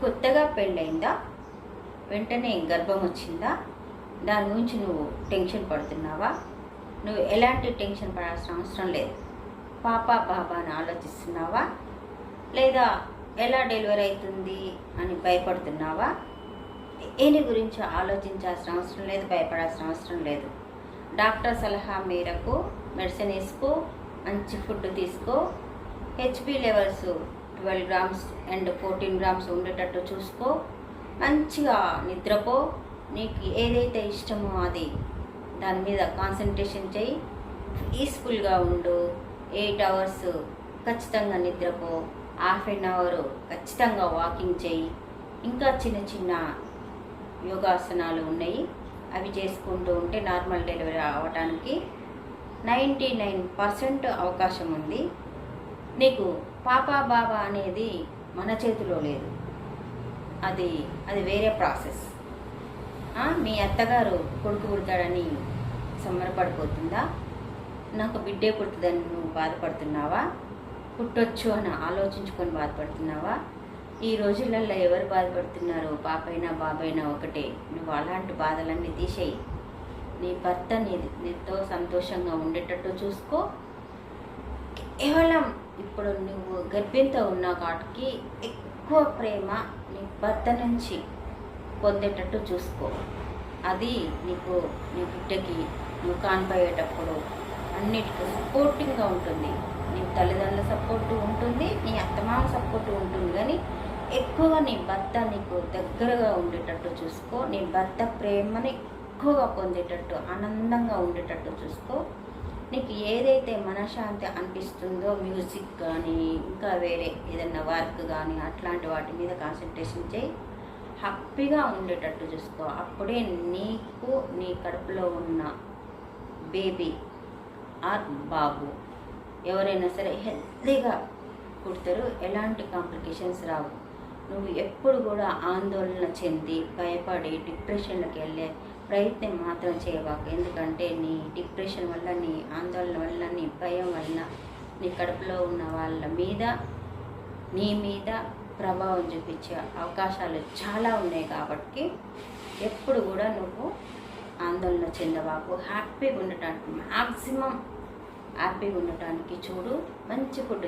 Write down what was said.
కొత్తగా పెళ్ళైందా? వెంటనే గర్భం వచ్చిందా దాని గురించి నువ్వు టెన్షన్ పడుతున్నావా? నువ్వు ఎలాంటి టెన్షన్ పడాల్సిన అవసరం లేదు. పాప బాబా అని ఆలోచిస్తున్నావా? లేదా ఎలా డెలివరీ అవుతుంది అని భయపడుతున్నావా? ఏని గురించి ఆలోచించాల్సిన అవసరం లేదు భయపడాల్సిన అవసరం లేదు. డాక్టర్ సలహా మేరకు మెడిసిన్ వేసుకో మంచి ఫుడ్ తీసుకో. H P levels twelve grams and fourteen grams ఉండేటట్టు చూసుకో. మంచిగా నిద్రపో. నీకు ఏదైతే ఇష్టమో అది. దాని మీద కాన్సన్ట్రేషన్ చేయి. పీస్ఫుల్గా ఉండు. ఎయిట్ అవర్స్ ఖచ్చితంగా నిద్రపో. హాఫ్ అన్ అవర్ ఖచ్చితంగా వాకింగ్ చేయి. ఇంకా చిన్న చిన్న యోగాసనాలు ఉన్నాయి. అవి చేసుకుంటూ ఉంటే నార్మల్ డెలివరీ అవ్వడానికి నైంటీ నైన్ పర్సెంట్ అవకాశం ఉంది. నీకు పాపా బాబా అనేది మన చేతిలో లేదు. అది అది వేరే ప్రాసెస్. మీ అత్తగారు కొడుకు పుడతాడని సంబరపడిపోతుందా? నాకు బిడ్డే పుడుతుందని నువ్వు బాధపడుతున్నావా? పుట్టొచ్చు అని ఆలోచించుకొని బాధపడుతున్నావా? ఈ రోజులలో ఎవరు బాధపడుతున్నారు పాపైనా బాబైనా ఒకటే. నువ్వు అలాంటి బాధలన్నీ తీసేయి. నీ భర్త నీ నీతో సంతోషంగా ఉండేటట్టు చూసుకో. కేవలం ఇప్పుడు నువ్వు గర్భింతో ఉన్న వాటికి ఎక్కువ ప్రేమ నీ భర్త నుంచి పొందేటట్టు చూసుకో. అది నీకు నీ బిడ్డకి నువ్వు కానిపోయేటప్పుడు అన్నిటికీ సపోర్టింగ్గా ఉంటుంది. నీ తల్లిదండ్రుల సపోర్టు ఉంటుంది నీ అత్తమామ సపోర్టు ఉంటుంది. కానీ ఎక్కువగా నీ భర్త నీకు దగ్గరగా ఉండేటట్టు చూసుకో. నీ భర్త ప్రేమని ఎక్కువగా పొందేటట్టు ఆనందంగా ఉండేటట్టు చూసుకో. నీకు ఏదైతే మనశ్శాంతి అనిపిస్తుందో మ్యూజిక్ కానీ ఇంకా వేరే ఏదైనా వర్క్ కానీ అట్లాంటి వాటి మీద కాన్సన్ట్రేషన్ చేయి. హ్యాపీగా ఉండేటట్టు చూసుకో. అప్పుడే నీకు నీ కడుపులో ఉన్న బేబీ ఆర్ బాబు ఎవరైనా సరే హెల్తీగా పుడతారు. ఎలాంటి కాంప్లికేషన్స్ రావు. నువ్వు ఎప్పుడు కూడా ఆందోళన చెంది భయపడి డిప్రెషన్లోకి వెళ్ళే ప్రయత్నం మాత్రం చేయబాకు. ఎందుకంటే నీ డిప్రెషన్ వల్ల నీ ఆందోళన వల్ల నీ భయం వల్ల నీ కడుపులో ఉన్న వాళ్ళ మీద నీ మీద ప్రభావం చూపించే అవకాశాలు చాలా ఉన్నాయి కాబట్టి ఎప్పుడు కూడా నువ్వు ఆందోళన చెందవాకు హ్యాపీగా ఉండటానికి మ్యాక్సిమం హ్యాపీగా ఉండటానికి చూడు. మంచి ఫుడ్